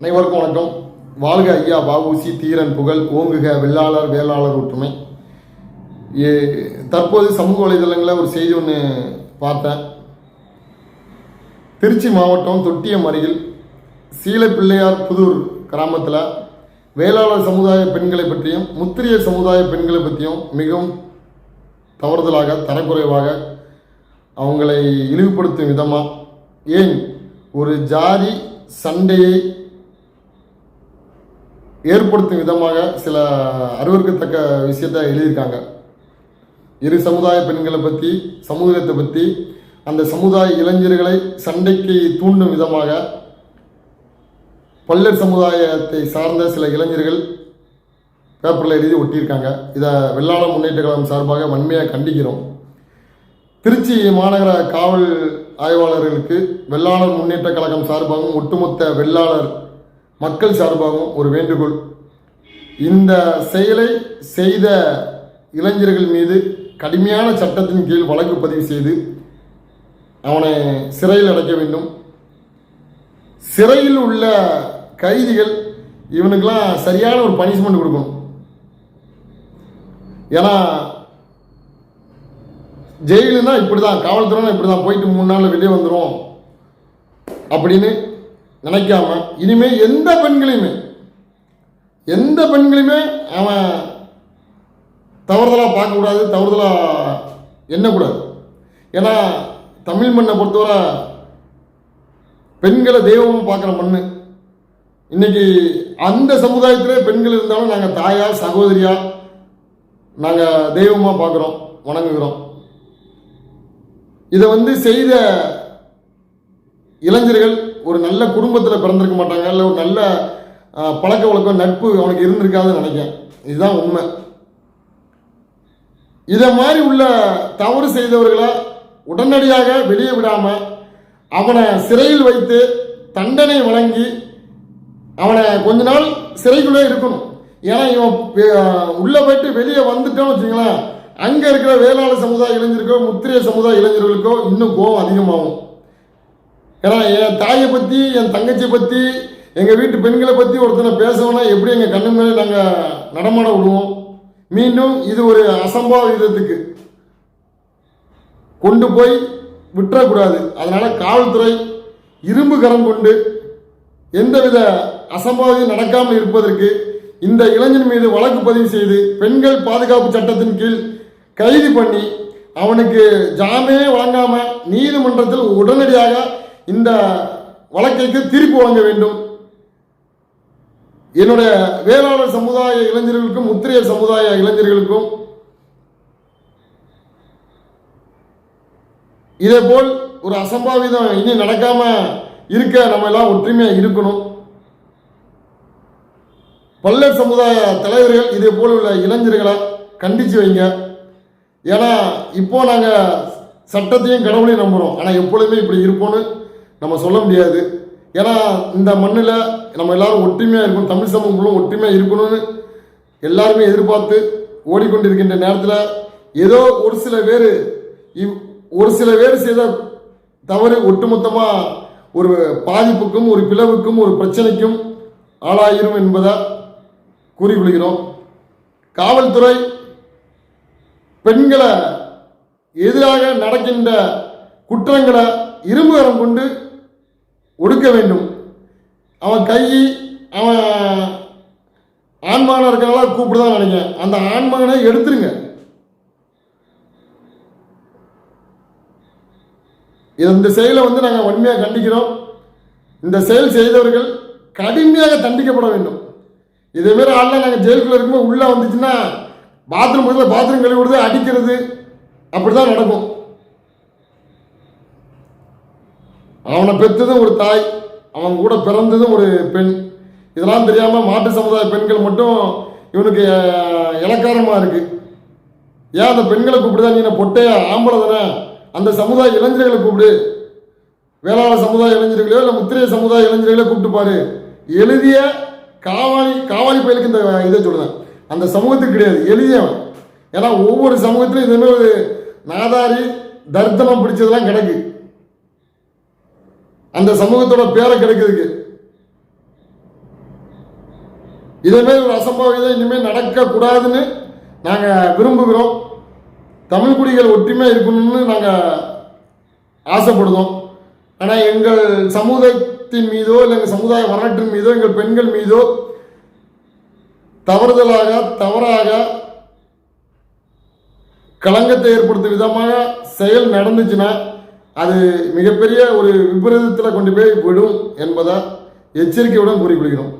அனைவருக்கும் வணக்கம். வாழ்க ஐயா பாபுசி தீரன் புகழ் ஓங்குக வெள்ளாளர் வேளாளர் ஒற்றுமை. ஏ- தற்போது சமூக வலைதளங்களில் ஒரு செய்தி ஒன்று பார்த்தேன். திருச்சி மாவட்டம் தொட்டியம் அருகில் சீலப்பிள்ளையார் புதூர் கிராமத்தில் வேளாளர் சமுதாய பெண்களை பற்றியும் முத்திரிய சமுதாய பெண்களை பற்றியும் மிகவும் தவறுதலாக தரக்குறைவாக அவங்களை இழிவுபடுத்தும் விதமாக ஏன் ஒரு ஜாதி சண்டையை ஏற்படுத்தும் விதமாக சில அறிவிற்கத்தக்க விஷயத்த எழுதியிருக்காங்க. இரு சமுதாய பெண்களை பற்றி சமூகத்தை பற்றி அந்த சமுதாய இளைஞர்களை சண்டைக்கு தூண்டும் விதமாக பல்லர் சமுதாயத்தை சார்ந்த சில இளைஞர்கள் பேப்பரில் எழுதி ஒட்டியிருக்காங்க. இதை வெள்ளாள முன்னேற்ற கழகம் சார்பாக வன்மையாக கண்டிக்கிறோம். திருச்சி மாநகர காவல் ஆய்வாளர்களுக்கு வெள்ளாளர் முன்னேற்ற கழகம் சார்பாகவும் ஒட்டுமொத்த வெள்ளாளர் மக்கள் சார்பாகவும் ஒரு வேண்டுகோள். இந்த செயலை செய்த இளைஞர்கள் மீது கடுமையான சட்டத்தின் கீழ் வழக்கு பதிவு செய்து அவனை சிறையில் அடைக்க வேண்டும். சிறையில் உள்ள கைதிகள் இவனுக்கெல்லாம் சரியான ஒரு பனிஷ்மெண்ட் கொடுக்கணும். ஏன்னா ஜெயிலுன்னா இப்படி தான் காவல்துறைனா இப்படி தான் போயிட்டு மூணு நாளில் வெளியே வந்துடும் அப்படின்னு நினைக்காம இனிமே எந்த பெண்களையுமே எந்த பெண்களையுமே அவன் தவறுதலாக பார்க்கக்கூடாது தவறுதலாக எண்ணக்கூடாது. ஏன்னா தமிழ் மண்ணை பொறுத்தவரை பெண்களை தெய்வமாக பார்க்குற மண்ணு. இன்னைக்கு அந்த சமுதாயத்திலே பெண்கள் இருந்தாலும் நாங்கள் தாயா சகோதரியா நாங்கள் தெய்வமாக பார்க்குறோம் வணங்குகிறோம். இதை வந்து செய்த இளைஞர்கள் ஒரு நல்ல குடும்பத்தில் பிறந்திருக்க மாட்டாங்க இல்லை ஒரு நல்ல பழக்க வழக்கம் நட்பு அவனுக்கு இருந்திருக்காதுன்னு நினைக்கிறேன். இதுதான் உண்மை. இதை மாதிரி உள்ள தவறு செய்தவர்களை உடனடியாக வெளியே விடாமல் அவனை சிறையில் வைத்து தண்டனை வழங்கி அவனை கொஞ்ச நாள் சிறைக்குள்ளே இருக்கணும். ஏன்னா இவன் உள்ளே போயிட்டு வெளியே வந்துட்டோம்னு வச்சுங்களேன் அங்கே இருக்கிற வேளாளர் சமுதாய இளைஞருக்கோ முத்திரைய சமுதாய இளைஞர்களுக்கோ இன்னும் கோபம் அதிகமாகும். ஏன்னா என் தாயை பற்றி என் தங்கச்சியை பற்றி எங்கள் வீட்டு பெண்களை பற்றி ஒருத்தனை பேசணும்னா எப்படி எங்கள் கண்ணு மேலே நாங்கள் நடமாட விடுவோம்? மீண்டும் இது ஒரு அசம்பாவிதத்துக்கு கொண்டு போய் விட்டுறக்கூடாது. அதனால் காவல்துறை இரும்பு கரம் கொண்டு எந்தவித அசம்பாவிதம் நடக்காமல் இருப்பதற்கு இந்த இளைஞன் மீது வழக்கு பதிவு செய்து பெண்கள் பாதுகாப்பு சட்டத்தின் கீழ் கைது பண்ணி அவனுக்கு ஜாமீனே வழங்காமல் நீதிமன்றத்தில் உடனடியாக இந்த வழக்கைக்கு தீர்ப்பு வழங்க வேண்டும். என்னுடைய வேளாளர் சமுதாய இளைஞர்களுக்கும் முத்திரைய சமுதாய இளைஞர்களுக்கும் இதே போல் ஒரு அசம்பாவிதம் இனி நடக்காம இருக்க நம்ம எல்லாம் ஒற்றுமையாக இருக்கணும். பல்லர் சமுதாய தலைவர்கள் இதே போல் உள்ள இளைஞர்களை கண்டிச்சு வைங்க. ஏன்னா இப்போ நாங்கள் சட்டத்தையும் கடவுளையும் நம்புகிறோம் ஆனால் எப்பொழுதுமே இப்படி இருப்போன்னு நம்ம சொல்ல முடியாது. ஏன்னா இந்த மண்ணில் நம்ம எல்லாரும் ஒற்றுமையாக இருக்கணும் தமிழ் சமூகங்களும் ஒற்றுமையாக இருக்கணும்னு எல்லாருமே எதிர்பார்த்து ஓடிக்கொண்டிருக்கின்ற நேரத்தில் ஏதோ ஒரு சில பேர் இவ் ஒரு சில பேர் செய்த தவறு ஒட்டுமொத்தமாக ஒரு பாதிப்புக்கும் ஒரு பிளவுக்கும் ஒரு பிரச்சனைக்கும் ஆளாயிரும் என்பதை கூறிக்கொள்கிறோம். காவல்துறை பெண்களை எதிராக நடக்கின்ற குற்றங்களை இரும்பு கரம் கொண்டு ஒடுக்க வேண்டும். அவன் கை அவன் ஆண்மகனாக இருக்கிறனால கூப்பிடுதான் நினைக்கிறேன். அந்த ஆண்மகனை எடுத்துருங்க. இந்த செயலை வந்து நாங்கள் வன்மையாக கண்டிக்கிறோம். இந்த செயல் செய்தவர்கள் கடுமையாக தண்டிக்கப்பட வேண்டும். இதேமாரி ஆள்லாம் நாங்கள் ஜெயிலுக்குள்ளே இருக்கும்போது உள்ளே வந்துச்சுன்னா பாத்ரூம் போய் பாத்ரூம் கழுவி விடுறது அடிக்கிறது அப்படி தான் நடக்கும். அவனை பெற்றதும் ஒரு தாய் அவன் கூட பிறந்ததும் ஒரு பெண். இதெல்லாம் தெரியாமல் மாட்டு சமுதாய பெண்கள் மட்டும் இவனுக்கு இலக்காரமாக இருக்குது ஏன் அந்த பெண்களை கூப்பிடுதா? நீ பொட்டையா? ஆம்பளை தானே? அந்த சமுதாய இளைஞர்களை கூப்பிடு. வேளாண் சமுதாய இளைஞர்களையோ இல்லை முத்திரைய சமுதாய இளைஞர்களையோ கூப்பிட்டு பாரு. எழுதிய காவாலி காவாலி பயிலுக்கு இந்த இதை சொல்லுவேன் அந்த சமூகத்துக்கு கிடையாது எழுதியவன். ஏன்னா ஒவ்வொரு சமூகத்திலும் இதே மாதிரி ஒரு நாதாரி தர்த்தனம் பிடிச்சதெல்லாம் கிடக்கு. அந்த சமூகத்தோட பேரை கெடுக்கிறதுக்கு இதேமாரி ஒரு அசம்பாவிதம் இனிமேல் நடக்கக்கூடாதுன்னு நாங்கள் விரும்புகிறோம். தமிழ் குடிகள் ஒற்றுமையாக இருக்கணும்னு நாங்கள் ஆசைப்படுதோம் ஆனால் எங்கள் சமுதாயத்தின் மீதோ இல்லை எங்கள் சமுதாய வரலாற்றின் மீதோ எங்கள் பெண்கள் மீதோ தவறுதலாக தவறாக களங்கத்தை ஏற்படுத்தும் விதமாக செயல் நடந்துச்சுன்னா அது மிகப்பெரிய ஒரு விபரீதத்தில் கொண்டு போய் விடும் என்பதை எச்சரிக்கையுடன் கூறிக்கொள்கிறோம்